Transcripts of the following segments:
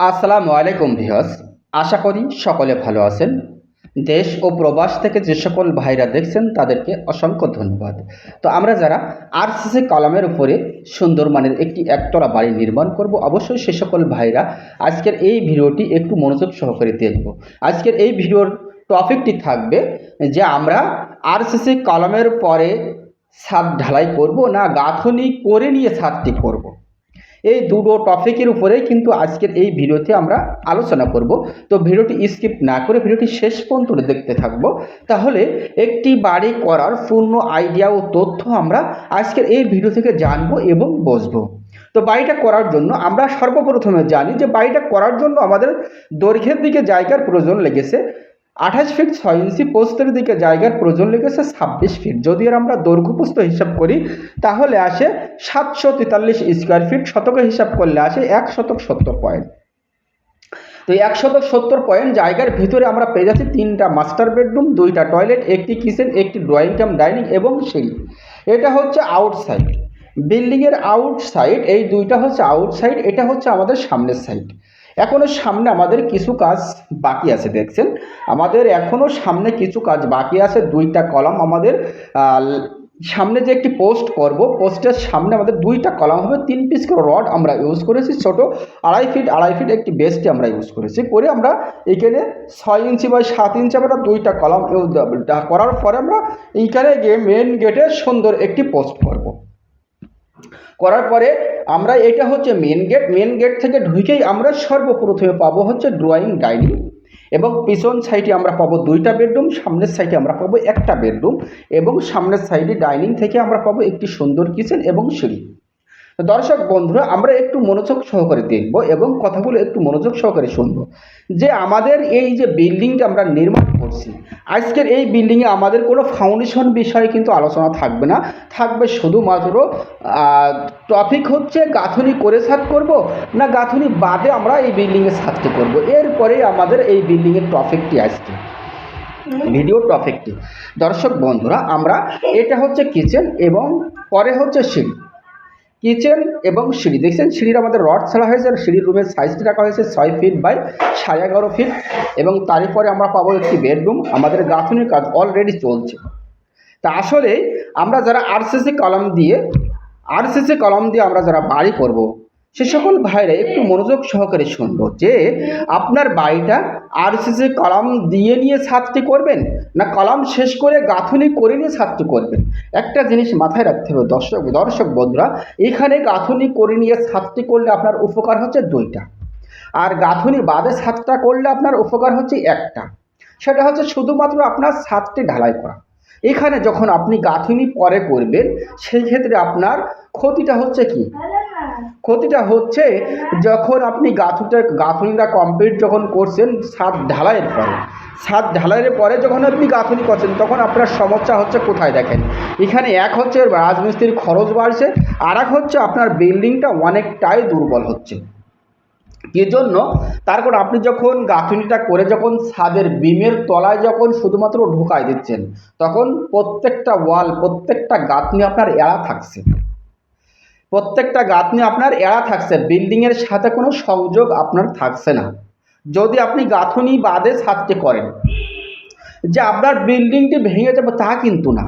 আসসালামু আলাইকুম ভিউয়ার্স, আশা করি সকলে ভালো আছেন। দেশ ও প্রবাস থেকে যে সকল ভাইরা দেখছেন, তাদেরকে অসংখ্য ধন্যবাদ। তো আমরা যারা আরসিসি কলামের উপরে সুন্দর মানের একটি একতলা বাড়ি নির্মাণ করব, অবশ্যই সে সকল ভাইরা আজকের এই ভিডিওটি একটু মনোযোগ সহকারে দেখব। আজকের এই ভিডিওর টপিকটি থাকবে যে আমরা আরসিসি কলামের পরে ছাদ ঢালাই করব না গাঁথনি করে নিয়ে ছাদটি করব। এই দুটো টপিকের উপরেই কিন্তু আজকের এই ভিডিওতে আমরা আলোচনা করব। তো ভিডিওটি স্কিপ না করে ভিডিওটি শেষ পর্যন্ত দেখতে থাকব। তাহলে একটি বাড়ি করার পূর্ণ আইডিয়া ও তথ্য আমরা আজকের এই ভিডিও থেকে জানব এবং বুঝব। তো বাড়িটা করার জন্য আমরা সর্বপ্রথমে জানি যে বাড়িটা করার জন্য আমাদের দৈর্ঘ্যের দিকে জায়গার প্রয়োজন লেগেছে। আঠাশ ফিট ছয় ইঞ্চি পোস্তের দিকে জায়গার প্রয়োজন লেগেছে ছাব্বিশ ফিট। যদি আর আমরা দৈর্ঘ্য পোস্ত হিসাব করি, তাহলে আসে সাতশো তেতাল্লিশ স্কোয়ার ফিট শতকে হিসাব করলে আসে এক শতক সত্তর পয়েন্ট তো এক শতক সত্তর পয়েন্ট জায়গার ভিতরে আমরা পেয়ে যাচ্ছি তিনটা মাস্টার বেডরুম দুইটা টয়লেট একটি কিচেন একটি ড্রয়িং কাম ডাইনিং এবং সিঁড়ি। এটা হচ্ছে আউটসাইড বিল্ডিংয়ের আউটসাইড এই দুইটা হচ্ছে আউটসাইড এটা হচ্ছে আমাদের সামনের সাইড এখনও সামনে আমাদের কিছু কাজ বাকি আছে, দেখছেন? আমাদের এখনও সামনে কিছু কাজ বাকি আছে, দুইটা কলাম আমাদের সামনে যে একটি পোস্ট করব, পোস্টের সামনে আমাদের দুইটা কলাম হবে, তিন পিস করে রড আমরা ইউজ করেছি, ছোট আড়াই ফিট আড়াই ফিট একটি বেস্টে আমরা ইউজ করেছি, করে আমরা এখানে ছয় ইঞ্চি বা সাত ইঞ্চি আমরা দুইটা কলাম করার পরে আমরা এইখানে গিয়ে মেন গেটে সুন্দর একটি পোস্ট করব। করার পরে আমরা এটা হচ্ছে মেন গেট মেন গেট থেকে ঢুকেই আমরা সর্বপ্রথমে পাবো হচ্ছে ড্রয়িং ডাইনিং এবং পিছন সাইডে আমরা পাবো দুইটা বেডরুম সামনের সাইডে আমরা পাবো একটা বেডরুম এবং সামনের সাইডে ডাইনিং থেকে আমরা পাবো একটি সুন্দর কিচেন এবং সিঁড়ি। দর্শক বন্ধুরা, আমরা একটু মনোযোগ সহকারে দেখব এবং কথাগুলো একটু মনোযোগ সহকারে শুনব যে আমাদের এই যে বিল্ডিংটা আমরা নির্মাণ করছি। আজকের এই বিল্ডিংয়ে আমাদের কোনো ফাউন্ডেশন বিষয়ে কিন্তু আলোচনা থাকবে না। থাকবে শুধুমাত্র টপিক হচ্ছে গাঁথনি করে ছাদ করব না গাঁথনি বাদে আমরা এই বিল্ডিংয়ে ছাদটি করব। এরপরেই আমাদের এই বিল্ডিংয়ের টপিকটি আসছে ভিডিও টপিকটি দর্শক বন্ধুরা, আমরা, এটা হচ্ছে কিচেন এবং পরে হচ্ছে সিঁড়ি কিচেন এবং সিঁড়ি দেখছেন, সিঁড়ির আমাদের রড ছাড়া হয়েছে, আর সিঁড়ির রুমের সাইজটি রাখা হয়েছে ছয় ফিট বাই সাড়ে এগারো ফিট এবং তারপরে আমরা পাবো একটি বেডরুম আমাদের গাঁথনির কাজ অলরেডি চলছে তা আসলে আমরা যারা আরসিসি কলম দিয়ে আরসিসি কলম দিয়ে আমরা যারা বাড়ি করব। সে সকল ভাইরা একটু মনোযোগ সহকারে শুনব যে আপনার বাড়িটা আর আরসিসি কলম দিয়ে নিয়ে ছাদটি করবেন না কলম শেষ করে গাঁথনি করে নিয়ে ছাদটি করবেন? একটা জিনিস মাথায় রাখতে হবে দর্শক দর্শক বন্ধুরা, এখানে গাঁথনি করে নিয়ে ছাদটি করলে আপনার উপকার হচ্ছে দুইটা। আর গাঁথনি বাদে ছাদটা করলে আপনার উপকার হচ্ছে একটা। সেটা হচ্ছে শুধুমাত্র আপনার ছাদটি ঢালাই করা। এখানে যখন আপনি গাঁথনি পরে করবেন, সেই ক্ষেত্রে আপনার ক্ষতিটা হচ্ছে কি? ক্ষতিটা হচ্ছে যখন আপনি গাঁথুটা, গাঁথুনিটা কমপ্লিট যখন করছেন ছাদ ঢালাইয়ের পরে। ছাদ ঢালাইয়ের পরে যখন আপনি গাঁথুনি করছেন, তখন আপনার সমস্যা হচ্ছে কোথায় দেখেন? এখানে এক হচ্ছে রাজমিস্ত্রির খরচ বাড়ছে আর এক হচ্ছে আপনার বিল্ডিংটা অনেকটাই দুর্বল হচ্ছে। এর জন্য তারপর আপনি যখন গাঁথুনিটা করে যখন ছাদের বিমের তলায় যখন শুধুমাত্র ঢোকায় দিচ্ছেন, তখন প্রত্যেকটা ওয়াল প্রত্যেকটা গাঁথনি আপনার এড়া থাকছে। প্রত্যেকটা গাঁথনি আপনার এড়া থাকছে, বিল্ডিংয়ের সাথে কোনো সংযোগ আপনার থাকছে না। যদি আপনি গাঁথনি বাদে ছাদটি করেন, যে আপনার বিল্ডিংটি ভেঙে যাবে তা কিন্তু না।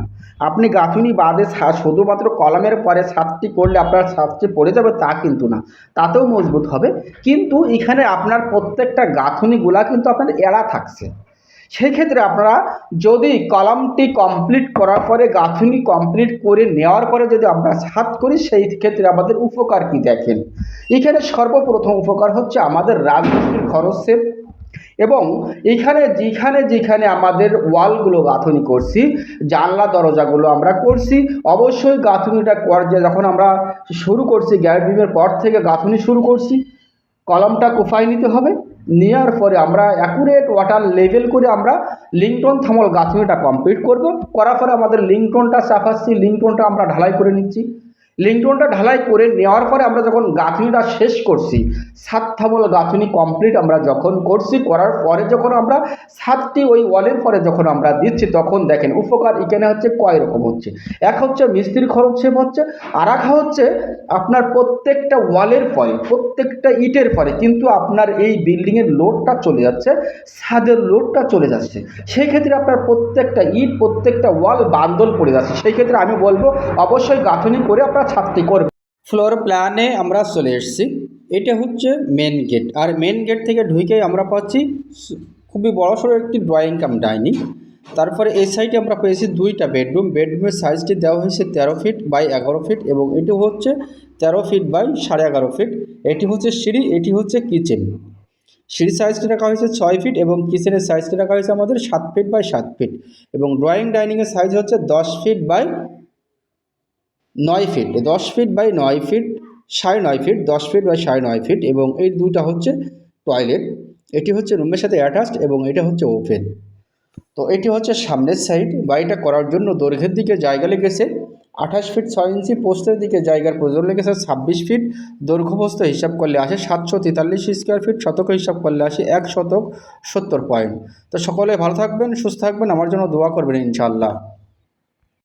আপনি গাঁথুনি বাদে শুধুমাত্র কলমের পরে ছাদটি করলে আপনার ছাদটি পড়ে যাবে তা কিন্তু না। তাতেও মজবুত হবে। কিন্তু এখানে আপনার প্রত্যেকটা গাঁথুনিগুলা কিন্তু আপনার এড়া থাকছে। সেই ক্ষেত্রে আপনারা যদি কলামটি কমপ্লিট করার পরে, গাঁথুনি কমপ্লিট করে নেওয়ার পরে যদি আমরা সাত করি, সেই ক্ষেত্রে আমাদের উপকার কি দেখেন? এখানে সর্বপ্রথম উপকার হচ্ছে আমাদের রাজমিস্ত্রির খরচ সেভ। এবং এখানে যেখানে যেখানে আমাদের ওয়ালগুলো গাঁথনি করছি, জানলা, দরজাগুলো আমরা করছি, অবশ্যই গাঁথনিটা যে যখন আমরা শুরু করছি, গ্যাস বিমের পর থেকে গাঁথনি শুরু করছি, কলমটা কোফায় নিতে হবে। নেওয়ার পরে আমরা অ্যাকুরেট ওয়াটার লেভেল করে আমরা লিঙ্কটন থামল গাঁথনিটা কমপ্লিট করব। করার পরে আমাদের লিঙ্কটনটা চাপাচ্ছি লিঙ্কটনটা আমরা ঢালাই করে নিচ্ছি। লিঙ্কটনটা ঢালাই করে নেওয়ার পরে আমরা যখন গাঁথনিটা শেষ করছি সাত থামল গাঁথনি কমপ্লিট আমরা যখন করছি করার পরে যখন আমরা সাতটি ওই ওয়ালের পরে যখন আমরা দিচ্ছি, তখন দেখেন উপকার এখানে হচ্ছে কয় রকম হচ্ছে? এক হচ্ছে মিস্ত্রি খরচ সেভ হচ্ছে আর এক হচ্ছে আপনার প্রত্যেকটা ওয়ালের পরে, প্রত্যেকটা ইটের পরে কিন্তু আপনার এই বিল্ডিংয়ের লোডটা চলে যাচ্ছে, ছাদের লোডটা চলে যাচ্ছে। সেই ক্ষেত্রে আপনার প্রত্যেকটা ইট, প্রত্যেকটা ওয়াল বান্দল পড়ে যাচ্ছে। সেই ক্ষেত্রে আমি বলব, অবশ্যই গাঁথনি করে আপনার ছাদটি করবেন। ফ্লোর প্ল্যানে আমরা চলে এসেছি। এটা হচ্ছে মেন গেট আর মেন গেট থেকে ঢুকেই আমরা পাচ্ছি খুবই বড়সড় একটি ড্রয়িং কাম ডাইনিং তারপরে এই সাইডে আমরা পেয়েছি দুইটা বেডরুম বেডরুমের সাইজটি দেওয়া হয়েছে তেরো ফিট বাই এগারো ফিট এবং এটি হচ্ছে তেরো ফিট বাই সাড়ে এগারো ফিট এটি হচ্ছে সিঁড়ি, এটি হচ্ছে কিচেন সিঁড়ি সাইজটি রাখা হয়েছে ছয় ফিট এবং কিচেনের সাইজটি রাখা হয়েছে আমাদের সাত ফিট বাই সাত ফিট এবং ড্রয়িং ডাইনিংয়ের সাইজ হচ্ছে দশ ফিট বাই নয় ফিট দশ ফিট বাই নয় ফিট সাড়ে নয় ফিট দশ ফিট বাই সাড়ে নয় ফিট এবং এই দুটা হচ্ছে টয়লেট এটি হচ্ছে রুমের সাথে অ্যাটাচড এবং এটা হচ্ছে ওপেন তো এটি হচ্ছে সামনের সাইড বাড়িটা করার জন্য দৈর্ঘ্যের দিকে জায়গা লেগেছে, আঠাশ ফিট ছয় ইঞ্চি পোস্টের দিকে জায়গার প্রয়োজন লেগেছে ছাব্বিশ ফিট দৈর্ঘ্য পোস্ত হিসাব করলে আসে সাতশো তেতাল্লিশ স্কোয়ার ফিট শতক হিসাব করলে আসে এক শতক সত্তর পয়েন্ট তো সকলে ভালো থাকবেন, সুস্থ থাকবেন, আমার জন্য দোয়া করবেন ইনশাআল্লাহ।